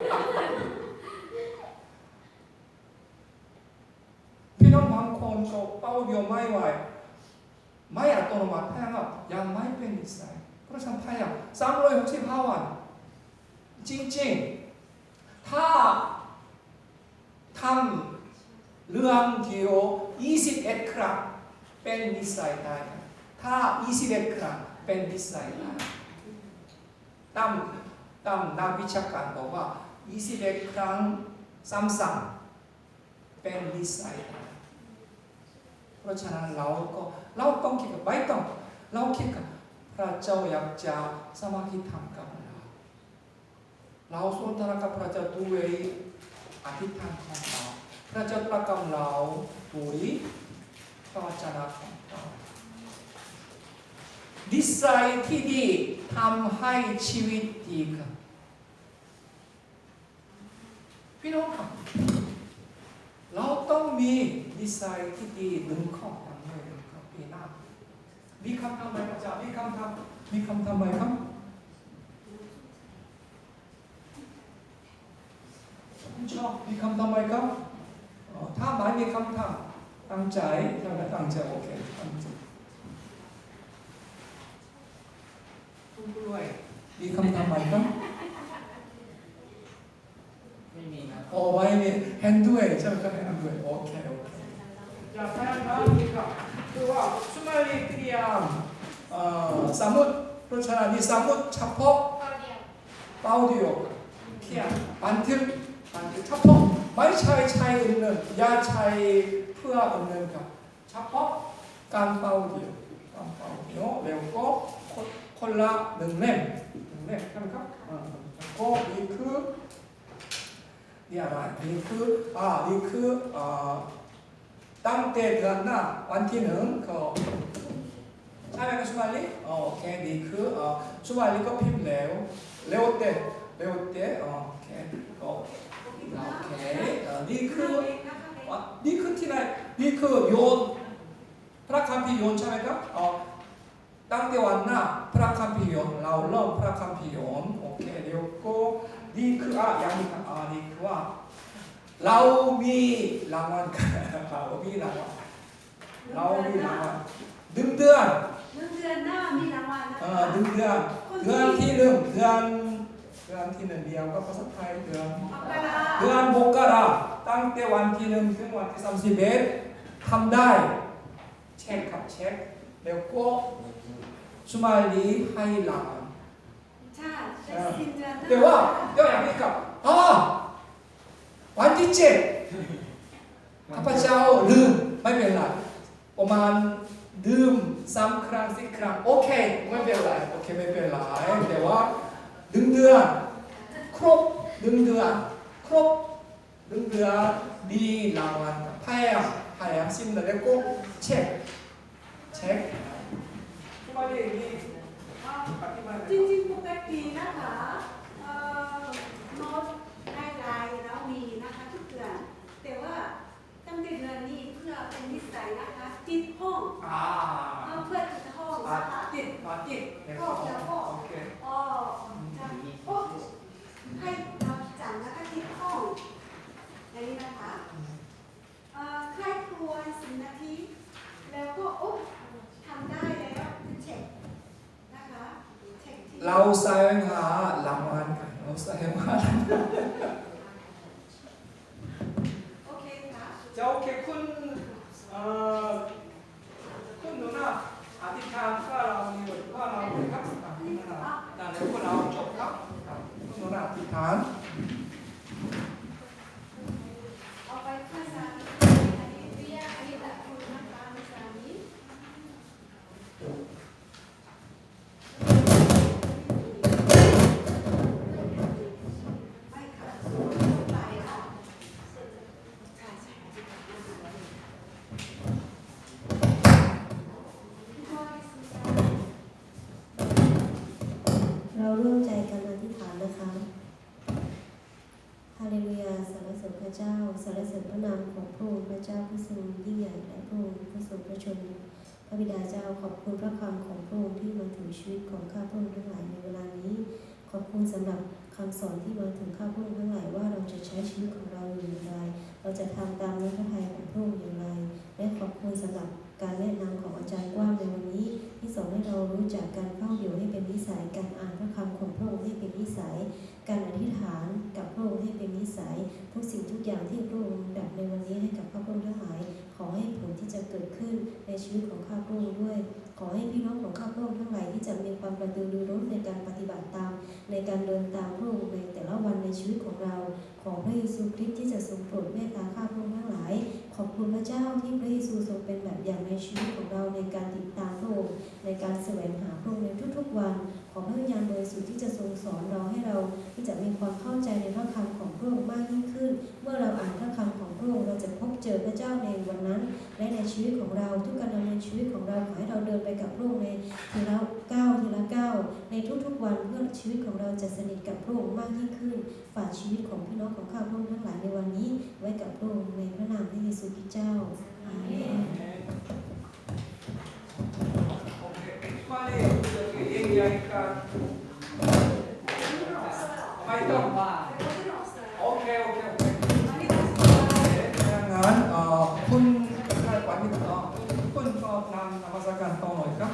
พี่น้องบางคนก็เป้าเดียวไม่ไหวไม่อัตโนมัติพยายามยังไม่เป็นนิสัยเพราะฉะนั้นพยายาม365วัน จริงๆ ถ้าทำเรื่องเดียว21ครั้งเป็นนิสัยได้ถ้า21ครั้งเป็นนิสัยได้ตามตามนักวิชาการบอกว่า 21 ครั้งซ้ำๆเป็นนิสัยเพราะฉะนั้นเราก็เราต้องคิดกับไม่ต้องเราคิดกับพระเจ้าอยากจะสมาธิทำกับเราเราสนทนากับพระเจ้าด้วยอธิษฐานของเราพระเจ้าประกำเราด้วยพระวจนะของเรานิสัยที่ดีทำให้ชีวิตดีครับ พี่น้องครับ เราต้องมีนิสัยที่ดีหนึ่งข้ออย่างไรหนึ่งข้อปีหน้ามีคำทำไหมพระเจ้ามีคำทำมีคำทำไหมครับคุณชอบมีคำทำไหมครับอ๋อถ้าไม่มีคำทำตั้งใจถ้าไม่ตั้งใจโอเคตั้งใจคุณด้วยมีคำทำไหมครับ ไม่มีนะโอ้ไว้มีเห็นด้วยใช่ไหมครับเห็นด้วยโอเคโอเคจะแทนนะนี่ครับคือว่าสมัยเตรียมเอ่อสมุดเพราะฉะนั้นมีสมุดเฉพาะเป้าเดียวเขียนบันทึกบันทึกเฉพาะไม่ใช่ใช้อื่นๆอย่าใช้เพื่ออื่นๆครับเฉพาะการเป้าเดียวการเป้าเดียวแล้วก็คนคนละหนึ่งเล่มหนึ่งเล่มใช่ไหมครับอ่าแล้วก็นี่คือนี่อะไร นี่คืออ่านี่คืออ่าตั้งแต่เดือนหน้าวันที่หนึ่งก็ใช่ไหมครับสุมาลีอ๋อโอเคนี่คืออ่าสุมาลีก็พิมพ์แล้วเร็วเตะเร็วเตะอ๋อโอเคก็โอเคอ่านี่คืออะนี่คือที่ไหนนี่คือโยนพระคัมภีร์โยนใช่ไหมครับอ๋อตั้งแต่วันหน้าพระคัมภีร์โยนเราเริ่มพระคัมภีร์โยนโอเคเดี๋ยวก็นี่คืออะอย่างนี้ครับอ่านี่คือว่าเรามีรางวัลกันเรามีรางวัลเรามีรางวัลหนึ่งเดือนหนึ่งเดือนหน้ามีรางวัลนะเอ่คะอหนึ่งเดือนเดือนที่หนึ่งเดือนเดือนที่หนึ่งเดียวก็ภาษาไทยเดือนมกราเดือนมกราตั้งแต่วันที่หนึ่งถึงวันที่สามสิบเอ็ดทำได้ เช็คครับเช็คแล้วก็สมัยนี้ให้รางวัล ใช่เป็นสิ้นเดือนหน้าแต่ว่าเดี๋ยวอย่างนี้ครับอ๋อวันที่เจ็ดข้าพเจ้าลืมไม่เป็นไรประมาณลืมสามครั้งสี่ครั้งโอเคไม่เป็นไรโอเคไม่เป็นไรแต่ว่าหนึ่งเดือนครบหนึ่งเดือนครบหนึ่งเดือนดีรางวัลพยายามพยายามสิ้นเดือนแล้วก็เช็คเช็คทุกวันนี้มีอธิบายหน่อยจริง ๆปกตินะคะเอ่อโน้ตได้ไลน์แล้วมีนะคะทุกเดือนแต่ว่าตั้งแต่เดือนนี้เพื่อเป็นนิสัยนะคะติดห้องอ่าเอาเพื่อติดห้องปานะคะติดปาติดก็จะก็โอเคอ๋อจะก็ให้เราจังนะคะติดห้องอย่างนี้นะคะเอ่อใครครัวสิบนาทีแล้วก็โอ๊ะทำได้แล้วเช็คนะคะ เช็คที่เราแสวงหารางวัลกันเราแสวงหารางวัล โอเคค่ะ จะโอเคคุณเอ่อคุณหนูนะอธิษฐานข้าเรามีบทข้าเรามีครับอะคุณหนูนะนั่นเดี๋ยวพวกเราจบครับครับคุณหนูนะอธิษฐาน เอาไปภาษาอันนี้เรียกอันนี้แบบคุณนะคะภาษานี้ไม่ค่ะไปค่ะใช่ใช่ค่ะ เราร่วมใจกันอธิษฐานนะคะ ฮาเลลูยาส รรเสริญพระเจ้าสรรเสริญพระนามของพระองค์พระเจ้าผู้ทรงยิ่งใหญ่และพระองค์ผู้ทรงพระชนพระบิดาเจ้าขอบคุณพระคำของพระองค์ที่มาถึงชีวิตของข้าพระองค์ทั้งหลายในเวลานี้ ขอบคุณสำหรับคำสอนที่มาถึงข้าพระองค์ทั้งหลายว่าเราจะใช้ชีวิตของเราอย่างไร เราจะทำตามน้ำพระทัยของพระองค์อย่างไร และขอบคุณสำหรับ การแนะนำของอาจารย์กว้างในวันนี้ ที่สอนให้เรารู้จักการเข้าเดี่ให้เป็นนิสัย การอ่านพระคำของพระองค์ให้เป็นนิสัย การอธิษฐานกับพระองค์ให้เป็นนิสัย ทุกสิ่งทุกอย่างที่พระองค์ดับในวันนี้ให้กับข้าพระองค์ทั้งหลาย ขอให้ผลที่จะเกิดขึ้นในชีวิตของข้าพระองค์ด้วย ขอให้พี่น้องของข้าพระองค์ทั้งหลายที่จะมีความกระตือรือร้นในการปฏิบัติตาม ในการเดินตามพระองค์ในแต่ละวันในชีวิตของเรา ขอพระเยซูคริสต์ที่จะทรงโปรดเมตตาข้าพระองค์ทั้งหลาย ขอบคุณพระเจ้าที่พระเยซู ชีวิตของเราในการติดตามพระองค์ในการแสวงหาพระองค์ในทุกๆวัน ขอพระวิญญาณบริสุทธิ์ที่จะทรงสอนเราให้เราที่จะมีความเข้าใจในพระคำของพระองค์มากยิ่งขึ้น เมื่อเราอ่านพระคำของพระองค์เราจะพบเจอพระเจ้าในวันนั้น และในชีวิตของเราทุกการดำเนินชีวิตของเราขอให้เราเดินไปกับพระองค์ในทีละก้าวทีละก้าวในทุกๆวันเพื่อชีวิตของเราจะสนิทกับพระองค์มากยิ่งขึ้น ฝากชีวิตของพี่น้องของข้าพระองค์ทั้งหลายในวันนี้ ไว้กับพระองค์ในพระนามพระเยซูคริสต์เจ้าอาเมน ไม่ต้องว่โอเคโอเคโอเคงานคุณคุณก็ทำนมสการต่อหน่อยครับ